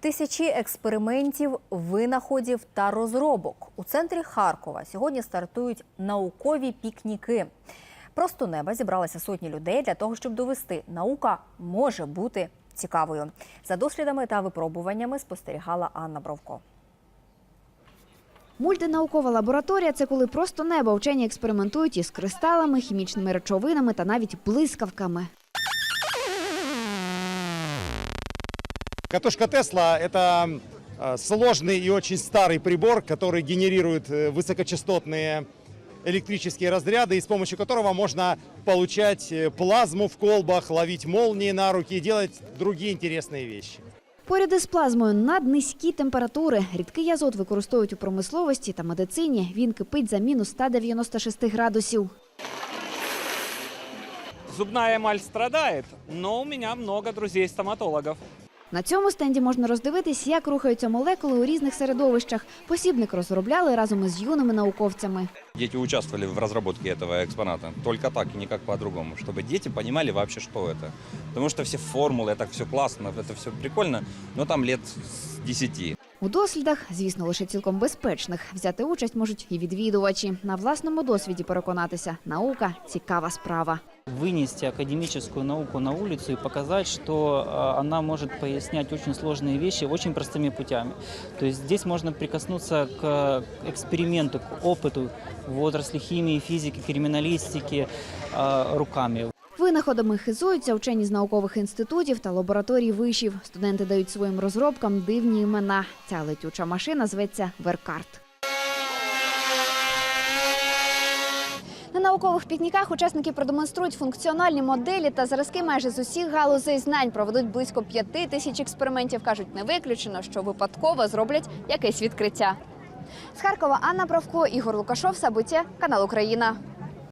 Тисячі експериментів, винаходів та розробок у центрі Харкова сьогодні стартують наукові пікніки. Просто неба зібралися сотні людей для того, щоб довести, наука може бути цікавою. За дослідами та випробуваннями спостерігала Анна Бровко. Мультинаукова лабораторія це коли просто неба вчені експериментують із кристалами, хімічними речовинами та навіть блискавками. Катушка Тесла – это э, сложный и очень старый прибор, который генерирует э, высокочастотные электрические разряды, и с помощью которого можно получать э, плазму в колбах, ловить молнии на руки и делать другие интересные вещи. Поряд із плазмою наднизькі температури. Рідкий азот використовують у промисловості та медицині. Він кипить за мінус 196 градусів. Зубная эмаль страдает, но у меня много друзей-стоматологов. На цьому стенді можна роздивитись, як рухаються молекули у різних середовищах. Посібник розробляли разом із юними науковцями. Дети участвовали в разработке этого экспоната. Только так и никак по-другому. Чтобы дети понимали вообще, что это. Потому что все формулы, это все классно, это все прикольно, но там лет с 10. У дослідах, звісно, лише цілком безпечних. Взяти участь можуть і відвідувачі. На власному досвіді переконатися. Наука цікава справа. вынести академическую науку на улицу и показать, что э, она может пояснять очень сложные вещи очень простыми путями. То есть здесь можно прикоснуться к эксперименту, к опыту в отрасли химии, физики, криминалистики э, руками. Винаходами хизуються вчені з наукових інститутів та лабораторій вишів. Студенти дають своїм розробкам дивні імена. Ця летюча машина зветься Веркарт. На наукових пікніках учасники продемонструють функціональні моделі та зразки майже з усіх галузей знань. Проведуть близько п'яти тисяч експериментів. кажуть, не виключено, що випадково зроблять якесь відкриття. З Харкова Анна Бровко, Ігор Лукашов, Сабиття, канал Україна.